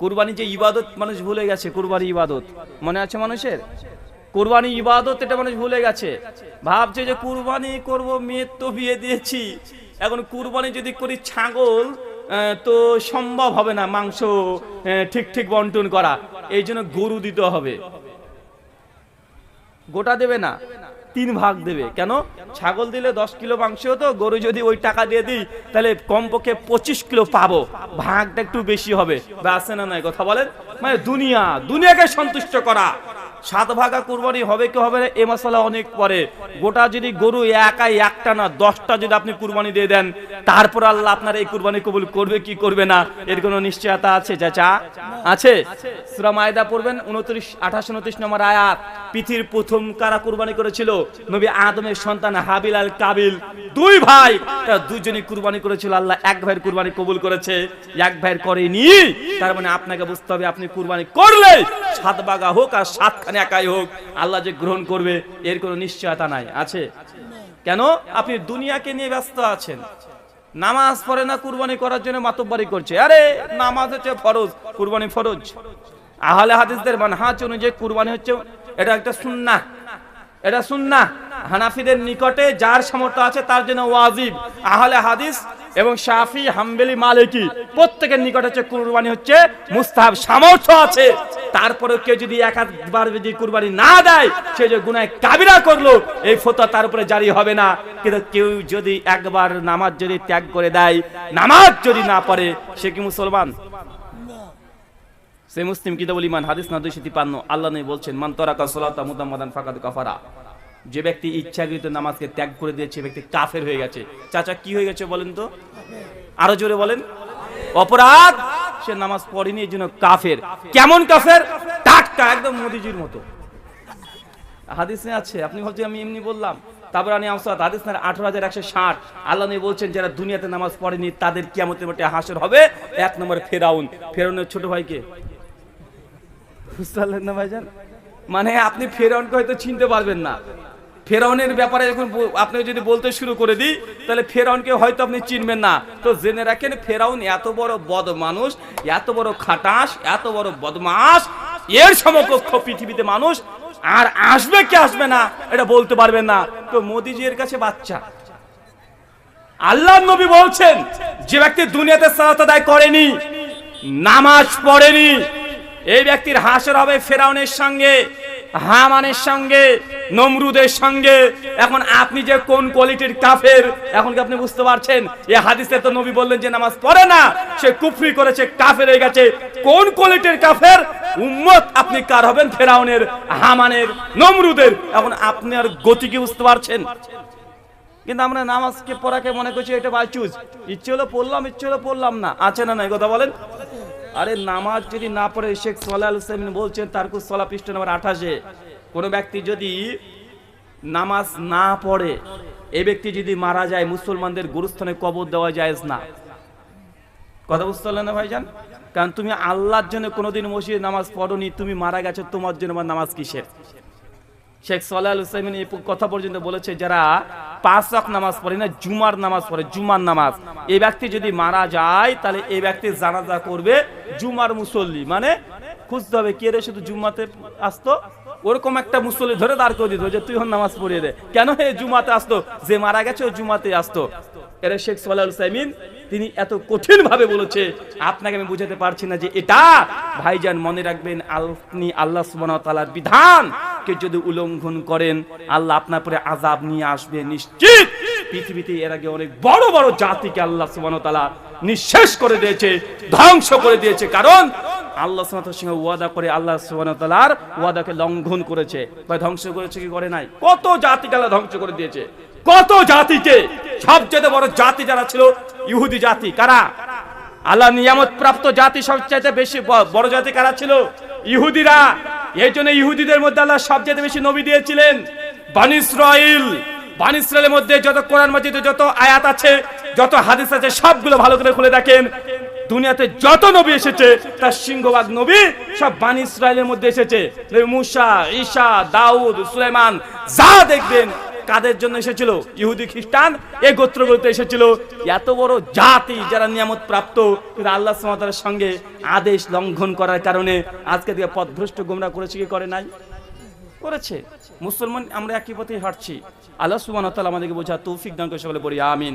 কুরবানি যে ইবাদত মানুষ ভুলে গেছে, কুরবানি ইবাদত। মনে আছে মানুষের? কুরবানি ইবাদত এটা মানুষ ভুলে গেছে। ভাবছে যে কুরবানি করব, মেয়ের তো বিয়ে দিয়েছি। এখন কুরবানি যদি করি ছাগল তো সম্ভব হবে না মাংস ঠিক ঠিক বন্টন করা। এই জন্য গরু দিতে হবে। গোটা দেবে না। তিন ভাগ দেবে। কেন? ছাগল দিলে দশ কিলো মাংস হতো, গরু যদি ওই টাকা দিয়ে দিই, তাহলে কমপক্ষে পঁচিশ কিলো পাবো। ভাগটা একটু বেশি হবে। বা আছে না নাই? কথা বলেন? মানে দুনিয়া, দুনিয়াকে সন্তুষ্ট করা। সাত ভাগা কুরবানি হবে কি হবে না, এ মশলা অনেক পরে। গোটা যদি গরু একাই একটা না, দশটা যদি আপনি কুরবানি দিয়ে দেন, তারপর আল্লাহ আপনার এই কুরবানি কবুল করবে কি করবে না, এর কোনো নিশ্চয়তা আছে, চাচা? আছে? সুরা মায়দা পড়বেন, উনত্রিশ, আঠাশ, উনত্রিশ নম্বর আয়াত। পৃথিবীর প্রথম কারা কুরবানি করেছিল? নবী আদমের সন্তান হাবিল আল কাবিল। দুই ভাই, তারা দুজনই কুরবানি করেছিল, আল্লাহ এক ভাইয়ের কুরবানি কবুল করেছে, এক ভাইয়ের করেনি। তার মানে আপনাকে বুঝতে হবে, আপনি কুরবানি করলে সাত বাগা হোক আর সাতখানে একাই হোক, আল্লাহ যে গ্রহণ করবে, এর কোনো নিশ্চয়তা নাই। আছে? কেন? আপনি দুনিয়াকে নিয়ে ব্যস্ত আছেন। নামাজ পড়ে না কুরবানি করার জন্য মাতব্বারি করছে। আরে, নামাজ হচ্ছে ফরজ, কুরবানি ফরজ। আহলে হাদিসদের মানহাজ অনুযায়ী কুরবানি হচ্ছে, এটা একটা সুন্না এটা সুন্না হানাফিদের নিকটে যার সামর্থ্য আছে, তার জন্য ওয়াজিব। আহলে হাদিস এবং শাফি, হাম্বেলি, মালিকি, প্রত্যেকের নিকট হচ্ছে কুরবানি হচ্ছে, মুস্তাহাব সামর্থ্য আছে। তারপরে কেউ যদি একাধবার যদি কুরবানি না দেয়, সে যে গুনায় কাবিরা করল, এই ফতোয়া তার উপরে জারি হবে না। কিন্তু কেউ যদি একবার নামাজ যদি ত্যাগ করে দেয়, নামাজ যদি না পড়ে, সে কি মুসলমান? সে মুসলিম কিতাবুল ইমান হাদিস না দুইশো তিপান্ন আল্লাহ নবী বলছেন, মান তরাকা সালাতা মুদাম্মাদান ফাকাদ কাফারা। যে ব্যক্তি ইচ্ছাকৃত নামাজকে ত্যাগ করে দিয়েছে ব্যক্তি কাফের হয়ে গেছে। চাচা, কি হয়ে গেছে বলেন তো? আরও জোরে বলেন। অপরাধ সে নামাজ পড়েনি, এই জন্য কাফের। কেমন কাফের? টাটকা, একদম মোদিজির মতো। হাদিসে আছে, আপনি ভাবছেন আমি এমনি বললাম। আমি আমসাদ হাদিস না আঠারো হাজার একশো ষাট। আল্লাহ বলছেন, যারা দুনিয়াতে নামাজ পড়েনি, তাদের কিয়ামতের মাঠে হাসর হবে। এক নম্বর ফেরাউন। ফেরাউনের ছোট ভাইকে। বুঝতে পারলেন না ভাইজান? মানে আপনি ফেরাউনকে হয়তো চিনতে পারবেন না। ফেরাউনের ব্যাপারে যখন আপনি যদি বলতে শুরু করে দিই, তাহলে ফেরাউনকে হয়তো আপনি চিনবেন না। তো জেনে রাখেন, ফেরাউন এত বড় বদ মানুষ এত বড় খাটাস, এত বড় বদমাস, এর সমকক্ষ পৃথিবীতে মানুষ আর আসবে কি আসবে না, এটা বলতে পারবেন না। তো মোদিজি এর কাছে বাচ্চা। আল্লাহ নবী বলছেন, যে ব্যক্তি দুনিয়াতে সালাত আদায় করেনি, নামাজ পড়েনি, এই ব্যক্তির হাসর হবে ফেরাউনের সঙ্গে হামানের সঙ্গে। নমরুদের সঙ্গে। এখন আপনি যে কোন কোয়ালিটির কাফের, এখন কি আপনি বুঝতে পারছেন? এই হাদিসে তো নবী বললেন যে নামাজ পড়ে না, সে কুফরি করেছে, কাফের হয়ে গেছে। কোন কোয়ালিটির কাফের? উম্মত, আপনি কার হবেন? ফেরাউনের, হামানের, নমরুদের। এখন আপনি আর গতি কি বুঝতে পারছেন? কিন্তু আমরা নামাজকে পড়াকে মনে করছি এটা বাই চুজ ইচ্ছে হলো পড়লাম, ইচ্ছে হলো পড়লাম না। আছে না নাই? কথা বলেন। আরে নামাজ যদি না পড়ে শেখ সোলাহ হুসাইন বলছেন তারকুস সলা পৃষ্ঠ নম্বর আঠাশে? কোনো ব্যক্তি যদি নামাজ না পড়ে, এ ব্যক্তি যদি মারা যায়, মুসলমানদের গুরুস্থানে কবর দেওয়া যায় না। কথা বুঝতে পারলেন না ভাইজান? কারণ তুমি আল্লাহর জন্য কোনোদিন মসজিদে নামাজ পড়োনি, তুমি মারা গেছো, তোমার জন্য আমার নামাজ কিসের? শেখ সালাহ হুসাইমিন এই কথা পর্যন্ত বলেছে, যারা পাঁচ ওয়াক নামাজ পড়ে না, জুমার নামাজ পড়ে, জুমার নামাজ। এই ব্যক্তি যদি মারা যায়, তাহলে এই ব্যক্তি জানাজা করবে, জুমার মুসল্লি। মানে খুঁজতে হবে, কে রে শুধু জুম্মাতে আসতো? ওরকম একটা মুসল্লি ধরে দাঁড় করে দিত যে, তুই হন নামাজ পড়িয়ে দে। কেন হে জুমাতে আসতো? যে মারা গেছে, ও জুমাতে আসতো। এরা শেখ সালাহ হুসাইমিন তিনি এত কঠিন ভাবে বলেছে, আপনাকে আমি বুঝাতে পারছি না যে এটা ভাইজান মনে রাখবেন, আপনি আল্লাহ সুবহানাহু বিধান কে যদি উল্লঙ্ঘন করেন, আল্লাহ আপনার পরে আজাব নিয়ে আসবে নিশ্চিত। পৃথিবীতে এর আগে অনেক বড় বড় জাতিকে আল্লাহ সুবহানাহু নিঃশেষ করে দিয়েছে, ধ্বংস করে দিয়েছে। কারণ আল্লাহ তাআলার সঙ্গে ওয়াদা করে আল্লাহ তাআলার ওয়াদাকে লঙ্ঘন করেছে। বা ধ্বংস করেছে কি করে নাই? কত জাতিকে আল্লাহ ধ্বংস করে দিয়েছে? কত জাতিকে? সবচেয়ে বড় জাতি যারা ছিল, ইহুদি জাতি, কারা? আল্লাহ নিয়ামত প্রাপ্ত জাতি সবচাইতে বেশি বড় জাতি কারা ছিল? ইহুদিরা। এই জন্য ইহুদিদের মধ্যে আল্লাহ সবচেয়ে বেশি নবী দিয়েছিলেন। বানি ইসরাইল। বানি মধ্যে যত কোরআন মাজিদে যত আয়াত আছে, যত হাদিস আছে, সবগুলো ভালো করে খুলে দেখেন। দুনিয়াতে যত নবী এসেছে, তার সিংহবাগ নবী সব বানি ইসরায়েলের মধ্যে এসেছে। মুসা ঈসা দাউদ, সুলাইমান, যা দেখবেন কাদের জন্য এসেছিল? ইহুদি, খ্রিস্টান, এই গোত্রগুলোতে এসেছিল। এত বড় জাতি যারা নিয়ামত প্রাপ্ত, কিন্তু আল্লাহ সুমাতার সঙ্গে আদেশ লঙ্ঘন করার কারণে আজকে দিয়ে পথভ্রষ্ট গোমরা করেছে কি করে নাই? করেছে। মুসলমান, আমরা একই পথে হাঁটছি। আল্লাহ তাআলা আমাদেরকে বোঝা তৌফিক দান করে সকলে পড়ি আমিন।